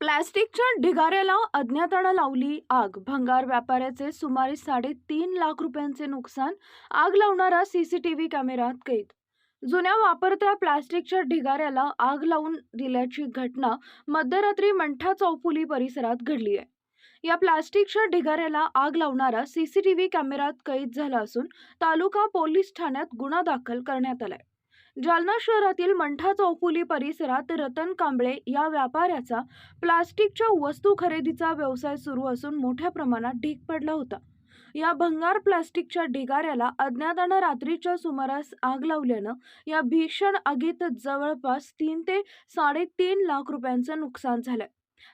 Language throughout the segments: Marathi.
प्लॅस्टिकच्या ढिगाऱ्याला अज्ञातानं लावली आग. भंगार व्यापाऱ्याचे सुमारे साडेतीन लाख रुपयांचे नुकसान आग लावणारा सीसीटीव्ही कॅमेऱ्यात कैद. जुन्या वापरत्या प्लॅस्टिकच्या ढिगाऱ्याला आग लावून दिल्याची घटना मध्यरात्री मंठा चौफुली परिसरात घडली आहे. या प्लॅस्टिकच्या ढिगाऱ्याला आग लावणारा सीसीटीव्ही कॅमेऱ्यात कैद झाला असून तालुका पोलीस ठाण्यात गुन्हा दाखल करण्यात आलाय. जालना शहरातील मंठा चौफुली परिसरात रतन कांबळे या व्यापाऱ्याचा प्लास्टिकच्या वस्तू खरेदीचा व्यवसाय सुरू असून मोठ्या प्रमाणात ढीग पडला होता. या भंगार प्लास्टिकच्या ढिगाऱ्याला अज्ञातानं रात्रीच्या सुमारास आग लावल्यानं या भीषण आगीत जवळपास तीन ते साडेतीन लाख रुपयांचं नुकसान झालंय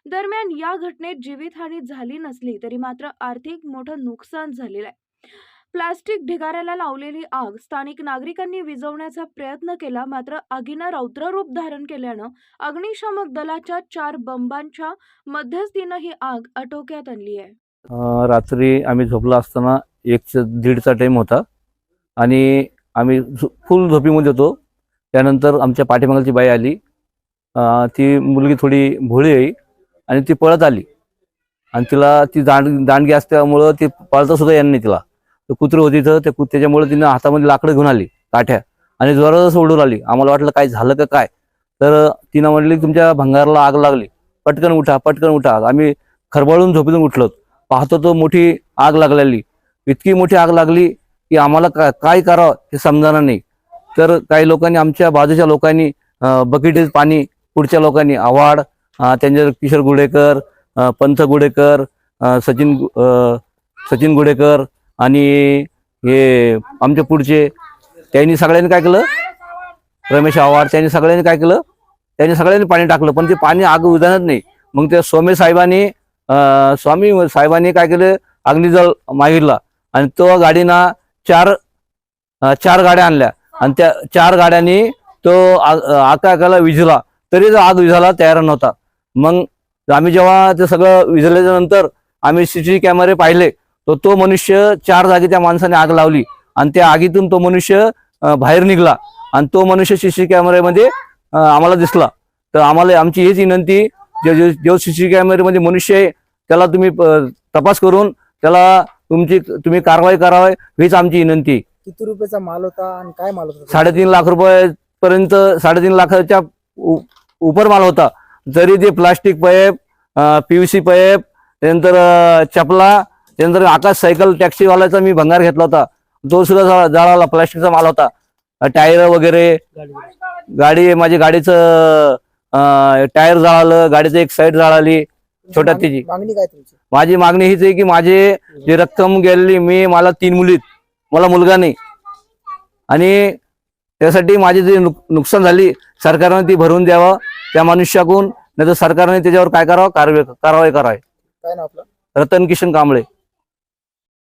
दरम्यान या घटनेत जीवितहानी झाली नसली तरी मात्र आर्थिक मोठं नुकसान झालेलं आहे. प्लास्टिक ढिगाऱ्याला लावलेली आग स्थानिक नागरिकांनी विझवण्याचा प्रयत्न केला मात्र आगीनं रौद्ररूप धारण केल्यानं अग्निशामक दलाच्या चार बंबांच्या मध्यस्थीनं ही आग आटोक्यात आणली आहे. रात्री आम्ही झोपलो असताना एक दीडचा टाईम होता आणि आम्ही झो- फुल झोपीमध्ये होतो. त्यानंतर आमच्या पाठीमागाची बाई आली. ती मुलगी थोडी भोळी आहे आणि ती पळत आली. आणि तिला ती दांड दांडगी असल्यामुळं ती पळता सुद्धा यांनी नाही तिला. तर कुत्र होती तर त्या त्याच्यामुळे तिनं हातामध्ये लाकडं घेऊन आली काठ्या. आणि जोरात सोडून आली. आम्हाला वाटलं काय झालं का काय? तर तिनं म्हणली तुमच्या भंगाराला आग लागली. पटकन उठा पटकन उठा. आम्ही खरबळून झोपेतून उठलो पाहतो तो मोठी आग लागलेली. इतकी मोठी आग लागली की आम्हाला का काय करावं हे समजाणार नाही. तर काही लोकांनी आमच्या बाजूच्या लोकांनी बकेटीत पाणी पुढच्या लोकांनी आव्हाड त्यांच्या किशोर गुडेकर पंथ गुडेकर सचिन सचिन गुडेकर आणि हे आमच्या पुढचे त्यांनी सगळ्यांनी काय केलं? रमेश आव्हाड त्यांनी सगळ्यांनी काय केलं? त्यांनी सगळ्यांनी पाणी टाकलं पण ते पाणी आग उदाहरणच नाही. मग त्या स्वामी साहेबांनी स्वामी साहेबांनी काय केलं? अग्निजल मागितला आणि तो गाडीना चार चार गाड्या आणल्या. आणि त्या चार गाड्यांनी तो आकाकाला विझला तरी तो आग विझायला तयार नव्हता. मग आम्ही जेव्हा ते सगळं विझल्याच्या नंतर आम्ही सी टी व्ही कॅमेरे पाहिले. तर तो मनुष्य चार जागी त्या माणसाने आग लावली आणि त्या आगीतून तो मनुष्य बाहेर निघला आणि तो मनुष्य सीसीटीव्ही कॅमेऱ्यामध्ये अं, आम्हाला दिसला. तर आम्हाला आमची हीच विनंती जे जे- जो सीसीटीव्ही कॅमेऱ्यामध्ये मनुष्य आहे त्याला तुम्ही तपास करून त्याला तुमची तुम्ही कारवाई करावी हीच आमची विनंती. किती रुपयाचा माल होता आणि काय माल होता? साडेतीन लाख रुपयापर्यंत साडेतीन लाखाच्या उपर माल होता. तरी ते प्लास्टिक पाईप पीव्हीसी पाईप त्यानंतर चपला त्यानंतर आकाश सायकल टॅक्सीवाल्याचा मी भंगार घेतला होता. तो सुद्धा जळाला प्लास्टिकचा माल होता. टायर वगैरे गाडी माझी गाडीचं टायर जळालं गाडीचं एक साईड जळाली छोट्या तिची. माझी मागणी हीच आहे की माझे जे रक्कम गेलेली मी मला तीन मुलीत मला मुलगा नाही. आणि त्यासाठी माझी जी नुक- नुकसान झाली सरकारने ती भरून द्यावं त्या मनुष्याकडून नाही तर सरकारने त्याच्यावर काय करावं? कारवाई कारवाई करावी. काय नाव आपलं? रतन किशन कांबळे.